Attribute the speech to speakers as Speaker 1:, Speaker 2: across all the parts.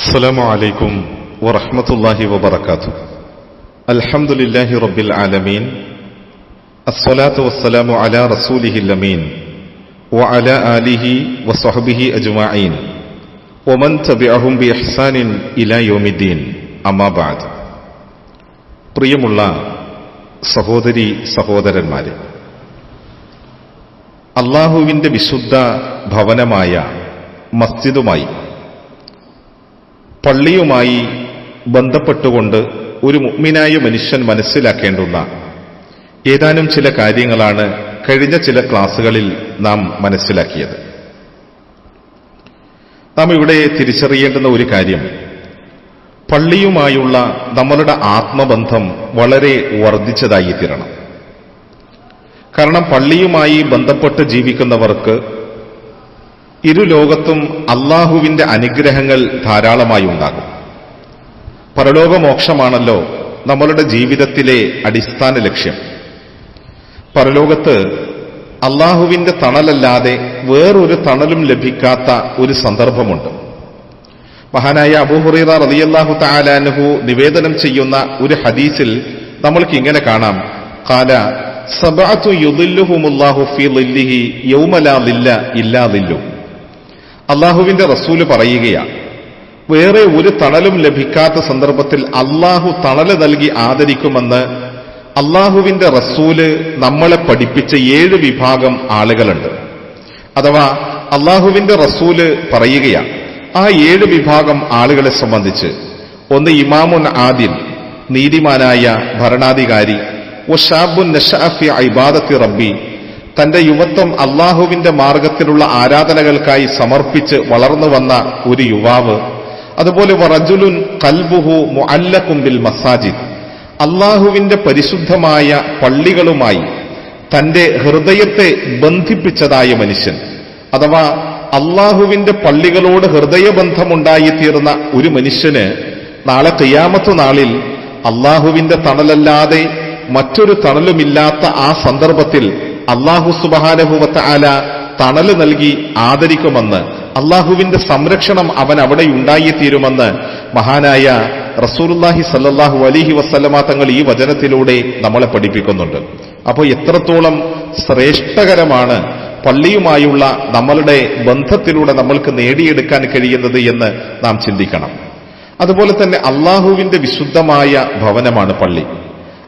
Speaker 1: السلام عليكم ورحمة الله وبركاته الحمد لله رب العالمين الصلاة والسلام على رسوله الأمين وعلى آله وصحبه أجمعين ومن تبعهم بإحسان إلى يوم الدين أما بعد പ്രിയമുള്ള സഹോദരി സഹോദരന്മാരെ അള്ളാഹുവിന്റെ വിശുദ്ധ ഭവനമായ മസ്ജിദുമായി പള്ളിയുമായി ബന്ധപ്പെട്ടുകൊണ്ട് ഒരു മുഗ്മിനായ മനുഷ്യൻ മനസ്സിലാക്കേണ്ടുന്ന ഏതാനും ചില കാര്യങ്ങളാണ് കഴിഞ്ഞ ചില ക്ലാസുകളിൽ നാം മനസ്സിലാക്കിയത്. നാം ഇവിടെ തിരിച്ചറിയേണ്ടുന്ന ഒരു കാര്യം പള്ളിയുമായുള്ള നമ്മളുടെ ആത്മബന്ധം വളരെ വർദ്ധിച്ചതായി തീരണം കാരണം പള്ളിയുമായി ബന്ധപ്പെട്ട് ജീവിക്കുന്നവർക്ക് ഇരു ലോകത്തും അള്ളാഹുവിന്റെ അനുഗ്രഹങ്ങൾ ധാരാളമായി ഉണ്ടാകും. പരലോകമോക്ഷമാണല്ലോ നമ്മളുടെ ജീവിതത്തിലെ അടിസ്ഥാന ലക്ഷ്യം. പരലോകത്ത് അള്ളാഹുവിന്റെ തണലല്ലാതെ വേറൊരു തണലും ലഭിക്കാത്ത ഒരു സന്ദർഭമുണ്ട്. മഹാനായ അബൂഹുറൈറ റളിയല്ലാഹു താലാനുഹു നിവേദനം ചെയ്യുന്ന ഒരു ഹദീസിൽ നമ്മൾക്ക് ഇങ്ങനെ കാണാം. കാല സബാത്തു യുദില്ലുഹുമുല്ലാഹു ഫീ ളില്ലിഹി യൗമ ലാ ളില്ല ഇല്ലാ ളില്ലു അള്ളാഹുവിന്റെ റസൂൽ പറയുകയാണ്. വേറെ ഒരു തണലും ലഭിക്കാത്ത സന്ദർഭത്തിൽ അള്ളാഹു തണൽ നൽകി ആദരിക്കുമെന്ന് അള്ളാഹുവിന്റെ റസൂൽ നമ്മളെ പഠിപ്പിച്ച ഏഴ് വിഭാഗം ആളുകളുണ്ട്. അഥവാ അള്ളാഹുവിന്റെ റസൂൽ പറയുകയാണ്. ആ ഏഴ് വിഭാഗം ആളുകളെ സംബന്ധിച്ച് ഒന്ന് ഇമാമുൻ ആദിൽ നീതിമാനായ ഭരണാധികാരി ഒ ഷാബുൻ നഷാഫി ഐബാദത്തി റബ്ബി തന്റെ യുവത്വം അള്ളാഹുവിന്റെ മാർഗത്തിലുള്ള ആരാധനകൾക്കായി സമർപ്പിച്ച് വളർന്നു വന്ന ഒരു യുവാവ്. അതുപോലെ റജുലുൻ കൽബുഹു മുഅല്ലഖും ബിൽ മസാജിദ്. അള്ളാഹുവിന്റെ പരിശുദ്ധമായ പള്ളികളുമായി തന്റെ ഹൃദയത്തെ ബന്ധിപ്പിച്ചതായ മനുഷ്യൻ. അഥവാ അള്ളാഹുവിന്റെ പള്ളികളോട് ഹൃദയബന്ധമുണ്ടായിത്തീർന്ന ഒരു മനുഷ്യന് നാളെ തെയ്യാമത്ത് നാളിൽ അള്ളാഹുവിന്റെ തണലല്ലാതെ മറ്റൊരു തണലുമില്ലാത്ത ആ സന്ദർഭത്തിൽ അള്ളാഹു സുബഹാനഹുവത്ത ആല തണൽ നൽകി ആദരിക്കുമെന്ന് അള്ളാഹുവിന്റെ സംരക്ഷണം അവൻ അവിടെ ഉണ്ടായിത്തീരുമെന്ന് മഹാനായ റസൂലുല്ലാഹി സല്ലാഹു അലിഹി വസ്ലമ തങ്ങൾ ഈ വചനത്തിലൂടെ നമ്മളെ പഠിപ്പിക്കുന്നുണ്ട്. അപ്പോൾ എത്രത്തോളം ശ്രേഷ്ഠകരമാണ് പള്ളിയുമായുള്ള നമ്മളുടെ ബന്ധത്തിലൂടെ നമ്മൾക്ക് നേടിയെടുക്കാൻ കഴിയുന്നത് എന്ന് നാം ചിന്തിക്കണം. അതുപോലെ തന്നെ അള്ളാഹുവിന്റെ വിശുദ്ധമായ ഭവനമാണ് പള്ളി.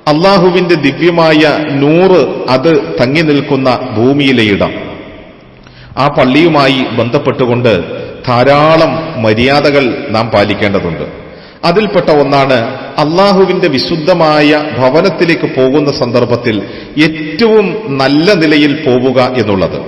Speaker 1: അള്ളാഹുവിന്റെ ദിവ്യമായ നൂറ് അത് തങ്ങി നിൽക്കുന്ന ഭൂമിയിലെ ഇടം. ആ പള്ളിയുമായി ബന്ധപ്പെട്ടുകൊണ്ട് ധാരാളം മര്യാദകൾ നാം പാലിക്കേണ്ടതുണ്ട്. അതിൽപ്പെട്ട ഒന്നാണ് അള്ളാഹുവിന്റെ വിശുദ്ധമായ ഭവനത്തിലേക്ക് പോകുന്ന സന്ദർഭത്തിൽ ഏറ്റവും നല്ല നിലയിൽ പോവുക എന്നുള്ളത്.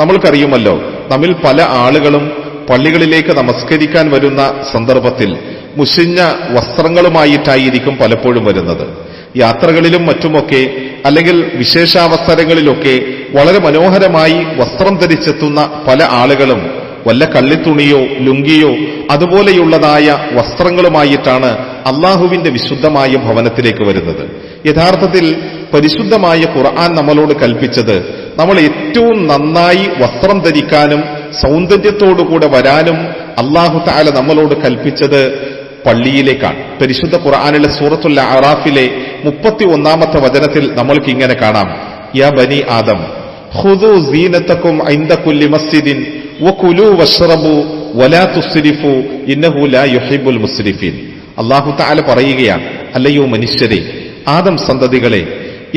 Speaker 1: നമ്മൾക്കറിയുമല്ലോ നമ്മിൽ പല ആളുകളും പള്ളികളിലേക്ക് നമസ്കരിക്കാൻ വരുന്ന സന്ദർഭത്തിൽ മുഷിഞ്ഞ വസ്ത്രങ്ങളുമായിട്ടായിരിക്കും പലപ്പോഴും വരുന്നത്. യാത്രകളിലും മറ്റുമൊക്കെ അല്ലെങ്കിൽ വിശേഷാവസരങ്ങളിലൊക്കെ വളരെ മനോഹരമായി വസ്ത്രം ധരിച്ചെത്തുന്ന പല ആളുകളും വല്ല കള്ളിത്തുണിയോ ലുങ്കിയോ അതുപോലെയുള്ളതായ വസ്ത്രങ്ങളുമായിട്ടാണ് അള്ളാഹുവിന്റെ വിശുദ്ധമായ ഭവനത്തിലേക്ക് വരുന്നത്. യഥാർത്ഥത്തിൽ പരിശുദ്ധമായ ഖുർആൻ നമ്മളോട് കൽപ്പിച്ചത് നമ്മൾ ഏറ്റവും നന്നായി വസ്ത്രം ധരിക്കാനും സൗന്ദര്യത്തോടുകൂടെ വരാനും അള്ളാഹു താല നമ്മളോട് കൽപ്പിച്ചത് പള്ളിയിലേക്കാണ്. പരിശുദ്ധ ഖുർആാനിലെ സൂറത്തുൽ അറാഫിലെ മുപ്പത്തി ഒന്നാമത്തെ വചനത്തിൽ നമ്മൾക്ക് ഇങ്ങനെ കാണാം. യാ ബനി ആദം ഖുദു സീനത്തക്കും മസ്ജിദിൻ വകുലു വഷ്റബു വലാ ഇന്നഹു ലാ മുസ്രിഫീൻ. അല്ലാഹു തആല പറയുകയാണ് അല്ലയോ മനുഷ്യരെ ആദം സന്തതികളെ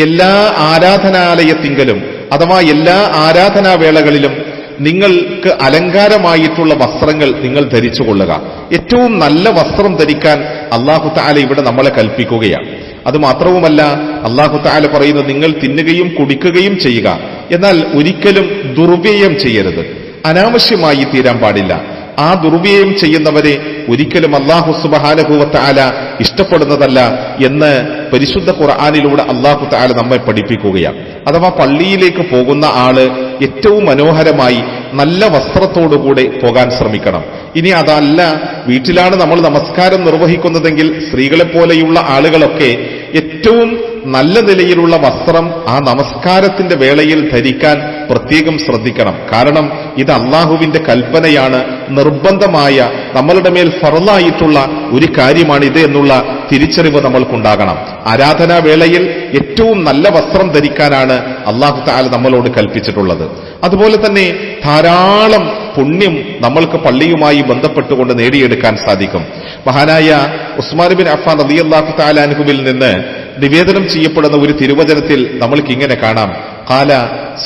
Speaker 1: എല്ലാ ആരാധനാലയത്തിങ്കലും അഥവാ എല്ലാ ആരാധനാവേളകളിലും നിങ്ങൾക്ക് അലങ്കാരമായിട്ടുള്ള വസ്ത്രങ്ങൾ നിങ്ങൾ ധരിച്ചു കൊള്ളുക. ഏറ്റവും നല്ല വസ്ത്രം ധരിക്കാൻ അള്ളാഹു താല ഇവിടെ നമ്മളെ കൽപ്പിക്കുകയാണ്. അത് മാത്രവുമല്ല അള്ളാഹു താല പറയുന്നത് നിങ്ങൾ തിന്നുകയും കുടിക്കുകയും ചെയ്യുക. എന്നാൽ ഒരിക്കലും ദുർവ്യയം ചെയ്യരുത്. അനാവശ്യമായി തീരാൻ പാടില്ല. ആ ദുർവ്യയം ചെയ്യുന്നവരെ ഒരിക്കലും അള്ളാഹു സുബഹാനഹുവ ആല ഇഷ്ടപ്പെടുന്നതല്ല എന്ന് പരിശുദ്ധ ഖുർആാനിലൂടെ അള്ളാഹു താല നമ്മെ പഠിപ്പിക്കുകയാണ്. അഥവാ പള്ളിയിലേക്ക് പോകുന്ന ആൾ ഏറ്റവും മനോഹരമായി നല്ല വസ്ത്രത്തോടുകൂടെ പോകാൻ ശ്രമിക്കണം. ഇനി അതല്ല വീട്ടിലാണ് നമ്മൾ നമസ്കാരം നിർവഹിക്കുന്നതെങ്കിൽ സ്ത്രീകളെ പോലെയുള്ള ആളുകളൊക്കെ ഏറ്റവും നല്ല നിലയിലുള്ള വസ്ത്രം ആ നമസ്കാരത്തിന്റെ വേളയിൽ ധരിക്കാൻ പ്രത്യേകം ശ്രദ്ധിക്കണം. കാരണം ഇത് അള്ളാഹുവിന്റെ കൽപ്പനയാണ്. നിർബന്ധമായ നമ്മളുടെ മേൽ ഫറലായിട്ടുള്ള ഒരു കാര്യമാണിത് എന്നുള്ള തിരിച്ചറിവ് നമ്മൾക്കുണ്ടാകണം. ആരാധനാ വേളയിൽ ഏറ്റവും നല്ല വസ്ത്രം ധരിക്കാനാണ് അള്ളാഹു താല നമ്മളോട് കൽപ്പിച്ചിട്ടുള്ളത്. അതുപോലെ തന്നെ ധാരാളം പുണ്യം നമ്മൾക്ക് പള്ളിയുമായി ബന്ധപ്പെട്ടുകൊണ്ട് നേടിയെടുക്കാൻ സാധിക്കും. മഹാനായ ഉസ്മാൻ ബിൻ അഫാൻ അലി അള്ളാഹു താലാൻഹുവിൽ നിന്ന് നിവേദനം ചെയ്യപ്പെടുന്ന ഒരു തിരുവചനത്തിൽ നമ്മൾക്ക് ഇങ്ങനെ കാണാം. കാല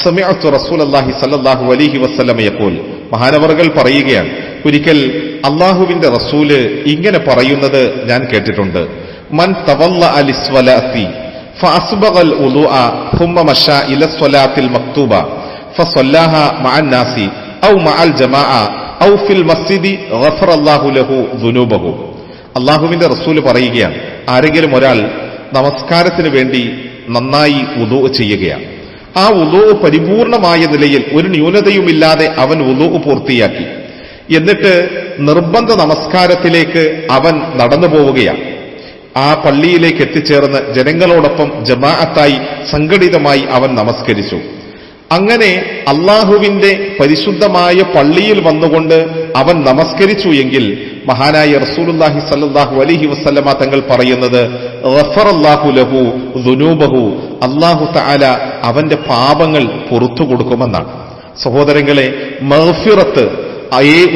Speaker 1: സമയത്തു റസൂൽ അള്ളാഹി സല്ലാഹു അലിഹി വസ്ലമ യപ്പോൾ മഹാനവറുകൾ പറയുകയാണ് ഒരിക്കൽ അള്ളാഹുവിന്റെ റസൂല് ഇങ്ങനെ പറയുന്നത് ഞാൻ കേട്ടിട്ടുണ്ട് മൻ തവല്ല അലിസ്വലാത്തി فأسبغ الوضوء ثم مشى إلى الصلاة المكتوبة فصلاها مع الناس أو مع الجماعة أو في المسجد غفر الله له ذنوبه അള്ളാഹുവിന്റെ റസൂല് പറയുകയാണ് ആരെങ്കിലും ഒരാൾ നമസ്കാരത്തിന് വേണ്ടി നന്നായി ഉദു ചെയ്യുകയാണ് ആ ഉദു പരിപൂർണമായ നിലയിൽ ഒരു ന്യൂനതയുമില്ലാതെ അവൻ ഉദു പൂർത്തിയാക്കി. എന്നിട്ട് നിർബന്ധ നമസ്കാരത്തിലേക്ക് അവൻ നടന്നു പോവുകയാണ്. ആ പള്ളിയിലേക്ക് എത്തിച്ചേർന്ന് ജനങ്ങളോടൊപ്പം ജമാഅത്തായി സംഘടിതമായി അവൻ നമസ്കരിച്ചു. അങ്ങനെ അള്ളാഹുവിന്റെ പരിശുദ്ധമായ പള്ളിയിൽ വന്നുകൊണ്ട് അവൻ നമസ്കരിച്ചു എങ്കിൽ മഹാനായ റസൂലുല്ലാഹി സല്ലാഹു അലഹി വസ്ലമ തങ്ങൾ പറയുന്നത് ലഹു അള്ളാഹു താല അവന്റെ പാപങ്ങൾ പുറത്തു കൊടുക്കുമെന്നാണ്. സഹോദരങ്ങളെ മഹഫിറത്ത്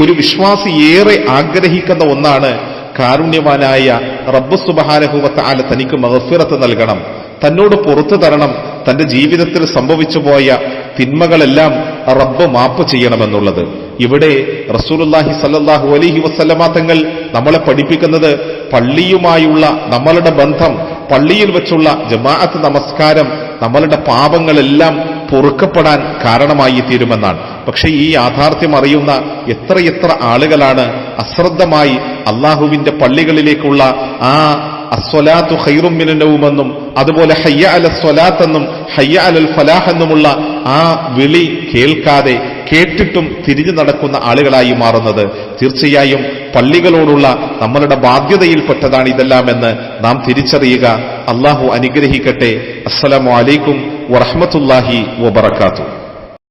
Speaker 1: ഒരു വിശ്വാസി ഏറെ ആഗ്രഹിക്കുന്ന ഒന്നാണ് കാരുണ്യവാനായ റബ്ബ് ആല തനിക്ക് മഹഫിറത്ത് നൽകണം. തന്നോട് പുറത്തു തരണം. തന്റെ ജീവിതത്തിൽ സംഭവിച്ചു പോയ തിന്മകളെല്ലാം റബ്ബ് മാപ്പ് ചെയ്യണമെന്നുള്ളത്. ഇവിടെ റസൂലുല്ലാഹി സല്ലാഹു അലഹി വസ്ലമാ തങ്ങൾ നമ്മളെ പഠിപ്പിക്കുന്നത് പള്ളിയുമായുള്ള നമ്മളുടെ ബന്ധം പള്ളിയിൽ വെച്ചുള്ള ജമാഅത്ത് നമസ്കാരം നമ്മളുടെ പാപങ്ങളെല്ലാം പൊറുക്കപ്പെടാൻ കാരണമായി തീരുമെന്നാണ് പക്ഷെ ഈ യാഥാർത്ഥ്യം അറിയുന്ന എത്രയെത്ര ആളുകളാണ് അശ്രദ്ധമായി അള്ളാഹുവിന്റെ പള്ളികളിലേക്കുള്ള ആ അസ്വലാത്തു ഹൈറുമിനവുമെന്നും അതുപോലെ ഹയ്യ അല എന്നും ഹയ്യ അലൽ ഫലാഹ് എന്നുമുള്ള ആ വിളി കേൾക്കാതെ കേട്ടിട്ടും തിരിഞ്ഞു നടക്കുന്ന ആളുകളായി മാറുന്നത് തീർച്ചയായും പള്ളികളോടുള്ള നമ്മളുടെ ബാധ്യതയിൽപ്പെട്ടതാണ് ഇതെല്ലാമെന്ന് നാം തിരിച്ചറിയുക. അള്ളാഹു അനുഗ്രഹിക്കട്ടെ. അസ്സലാമലൈക്കും വറഹമത്തല്ലാഹി വബർക്കാത്തു